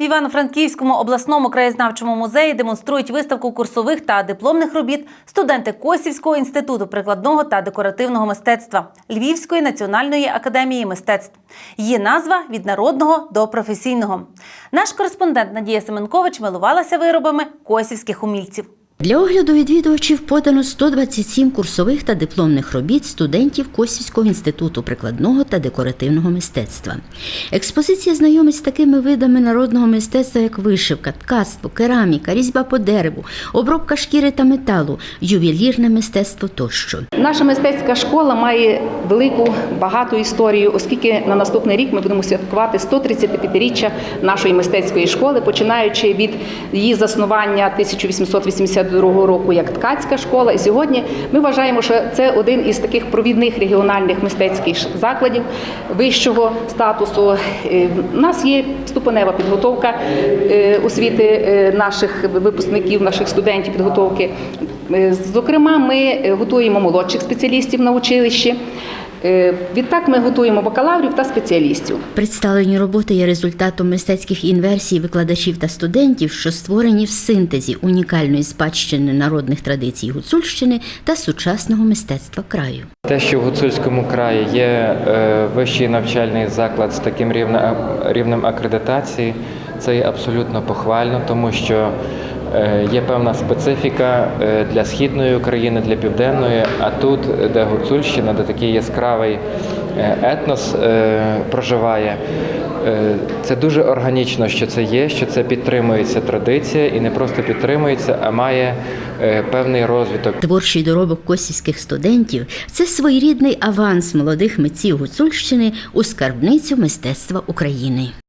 В Івано-Франківському обласному краєзнавчому музеї демонструють виставку курсових та дипломних робіт студенти Косівського інституту прикладного та декоративного мистецтва Львівської національної академії мистецтв. Її назва від народного до професійного. Наш кореспондент Надія Семенкович милувалася виробами косівських умільців. Для огляду відвідувачів подано 127 курсових та дипломних робіт студентів Косівського інституту прикладного та декоративного мистецтва. Експозиція знайомить з такими видами народного мистецтва, як вишивка, ткацтво, кераміка, різьба по дереву, обробка шкіри та металу, ювелірне мистецтво тощо. Наша мистецька школа має велику багату історію, оскільки на наступний рік ми будемо святкувати 135-річчя нашої мистецької школи, починаючи від її заснування 1882 року як ткацька школа. І сьогодні ми вважаємо, що це один із таких провідних регіональних мистецьких закладів вищого статусу. Е, У нас є ступенева підготовка е, освіти е, наших випускників, наших студентів підготовки. Е, Зокрема, ми е, готуємо молодших спеціалістів на училищі. Е, Відтак ми готуємо бакалаврів та спеціалістів. Представлені роботи є результатом мистецьких інверсій викладачів та студентів, що створені в синтезі унікальної спадщини народних традицій Гуцульщини та сучасного мистецтва краю. Те, що в Гуцульському краї є е, вищий навчальний заклад з таким рівнем, акредитації, це є абсолютно похвально, тому що є певна специфіка е, для східної України, для південної, а тут, де Гуцульщина, де такий яскравий е, етнос е, проживає. е, Це дуже органічно, що це є, що це підтримується традиція і не просто підтримується, а має е, певний розвиток. Творчий доробок косівських студентів це своєрідний аванс молодих митців Гуцульщини у скарбницю мистецтва України.